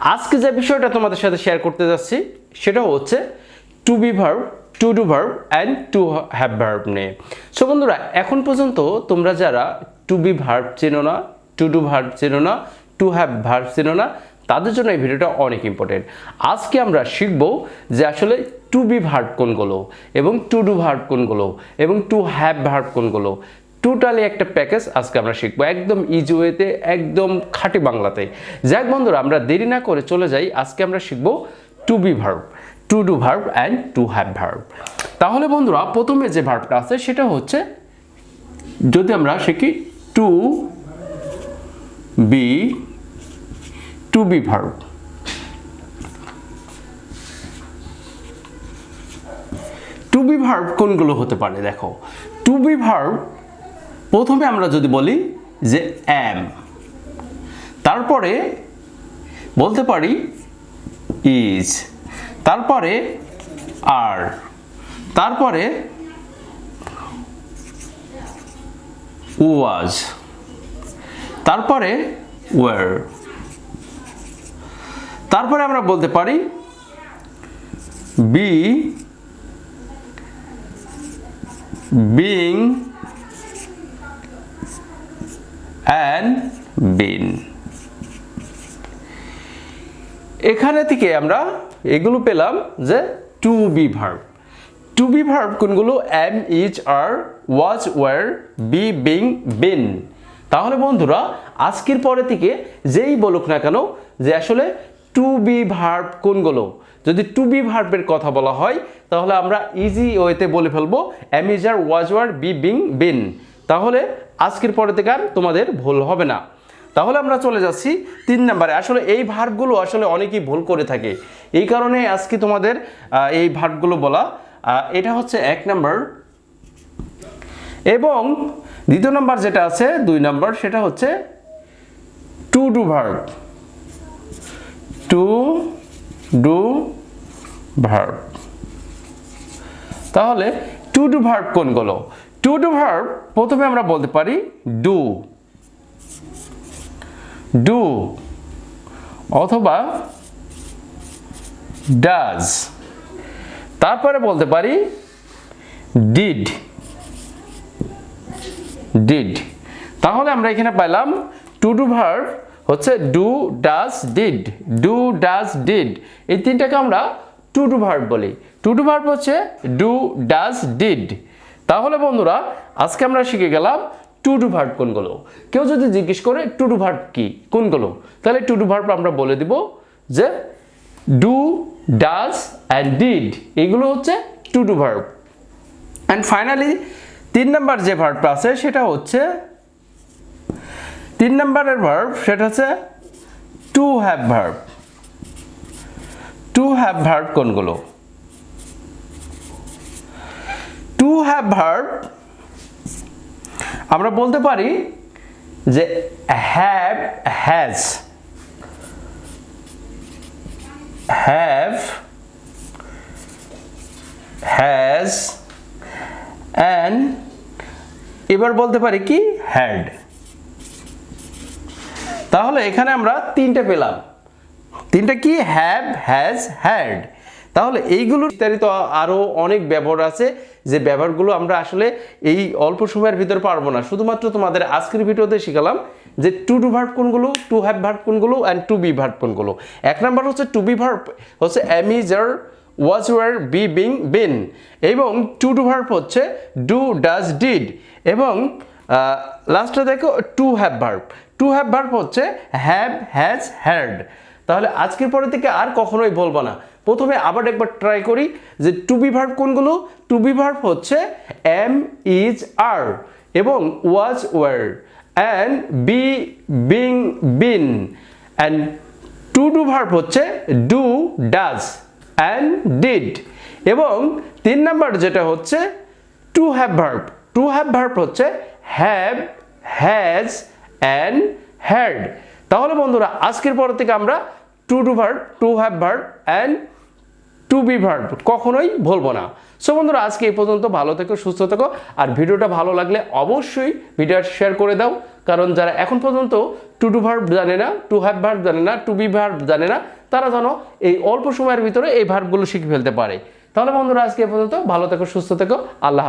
আজকে যে বিষয়টা তোমাদের সাথে শেয়ার করতে যাচ্ছি, সেটা হচ্ছে to be verb to do verb and to have verb নিয়ে। সো বন্ধুরা, এখন পর্যন্ত তোমরা যারা টু বি ভার্ব চেনো না টু ডু ভার্ব চেনো না টু হ্যাভ ভার্ব চেনো না, তাদের জন্য এই ভিডিওটা অনেক ইম্পর্টেন্ট আজকে আমরা শিখব যে আসলে টু বি ভার্ব কোনগুলো এবং টু ডু ভার্ব কোনগুলো এবং টু হ্যাভ ভার্ব কোনগুলো। টোটালি একটা প্যাকেজ আজকে আমরা শিখব। একদম ইজি ওয়েতে একদম খাঁটি বাংলাতে যাক বন্ধুরা, আমরা দেরি না করে চলে যাই। আজকে আমরা শিখব to be verb to do verb and to have verb তাহলে বন্ধুরা, প্রথমে যে ভার্বটা আছে, সেটা হচ্ছে, যদি আমরা শিখি to be to be verb to be verb কোনগুলো হতে পারে? দেখো টু বি ভার্ব প্রথমে আমরা যদি বলি যে অ্যাম তারপরে বলতে পারি ইজ তারপরে আর তারপরে ওয়াজ তারপরে ওয়ার তারপরে আমরা বলতে পারি বি বিং অ্যান্ড বিন। এখানে থেকে আমরা এগুলো পেলাম যে to be verb. To be verb কোনগুলো? Am is are, was, were, be, being, been. তাহলে বন্ধুরা, আজকের পরে থেকে যেই বলুক না কেন, যে আসলে টু বি ভার্ব কোনগুলো? যদি টু বি ভার্বের কথা বলা হয়, তাহলে আমরা ইজি ওয়েতে বলে ফেলব are, was, were, be, being, been. তাহলে আজকের পরে থেকে আর তোমাদের ভুল হবে না। তাহলে আমরা চলে যাচ্ছি তিন নম্বরে। আসলে এই ভার্বগুলো আসলে অনেকেই ভুল করে থাকে। এই কারণে আজকে তোমাদের এই ভার্বগুলো বলা এটা হচ্ছে এক নম্বর। এবং দ্বিতীয় নাম্বার যেটা আছে, দুই নম্বর, সেটা হচ্ছে to do verb. To do verb. তাহলে টু ডু ভার্ব কোনগুলো? টু ডু ভার্ব প্রথমে আমরা বলতে পারি ডু ডু অথবা ডাজ তারপরে বলতে পারি ডিড ডিড তাহলে আমরা এখানে পাইলাম টু ডু ভার্ব হচ্ছে do does did do does did এই তিনটাকে আমরা টু ডু ভার্ব বলি। টু ডু ভার্ব হচ্ছে ডু ডাজ ডিড তাহলে বন্ধুরা, আজকে আমরা শিখে গেলাম টু ডু ভার্ব কোনগুলো। কেউ যদি জিজ্ঞেস করে টু ডু ভার্ব কি? কোনগুলো? তাহলে টু ডু ভার্ব আমরা বলে দিব যে ডু ডাজ অ্যান্ড ডিড এগুলো হচ্ছে to do verb and finally তিন নাম্বার যে ভার্বটা আছে, সেটা হচ্ছে, তিন নাম্বারের ভার্ব সেটা হচ্ছে to have verb to have verb কোনগুলো? টু হ্যাভ ভার্ব আমরা বলতে পারি যে have has have has and এবার বলতে পারি কি? হ্যাড তাহলে এখানে আমরা তিনটে পেলাম। তিনটা কি? হ্যাভ হ্যাজ হ্যাড তাহলে এইগুলো বিস্তারিত আরও অনেক ব্যবহার আছে, যে ব্যবহারগুলো আমরা আসলে এই অল্প সময়ের ভিতরে পারব না। শুধুমাত্র তোমাদের আজকের ভিডিওতে শিখালাম যে টু ডু ভার্ব কোনগুলো টু হ্যাভ ভার্ব কোনগুলো অ্যান্ড টু বি ভার্ব কোনগুলো। এক নাম্বার হচ্ছে টু বি ভার্ব হচ্ছে am is are was were be being been এবং টু ডু ভার্ব হচ্ছে ডু ডাজ ডিড এবং লাস্টে দেখো to have verb to have verb হচ্ছে হ্যাভ হ্যাজ হ্যাড তাহলে আজকের পরে থেকে আর কখনোই বলব না। প্রথমে আবার একবার ট্রাই করি যে টু বি ভার্ব কোনগুলো? টু বি ভার্ব হচ্ছে এম ইজ আর এবং was were and be being been and to do verb হচ্ছে ডু ডাজ অ্যান্ড ডিড এবং তিন নাম্বার যেটা হচ্ছে to have verb to have verb হচ্ছে হ্যাভ হ্যাজ অ্যান্ড হ্যাড তাহলে বন্ধুরা, আজকের পর থেকে আমরা to do verb to have verb and to be verb কখনোই ভুলবো না। সো বন্ধুরা, আজকে এই পর্যন্ত ভালো থেকো, সুস্থ থেকো। আর ভিডিওটা ভালো লাগলে অবশ্যই ভিডিওটা শেয়ার করে দাও। কারণ যারা এখন পর্যন্ত টু টু ভার্ব জানে না টু হ্যাভ ভার্ব জানে না টু বি ভার্ব জানে না, তারা যেন এই অল্প সময়ের ভিতরে এই ভার্বগুলো শিখে ফেলতে পারে। তাহলে বন্ধুরা, আজকে এই পর্যন্ত ভালো থেকো, সুস্থ থেকো। আল্লাহ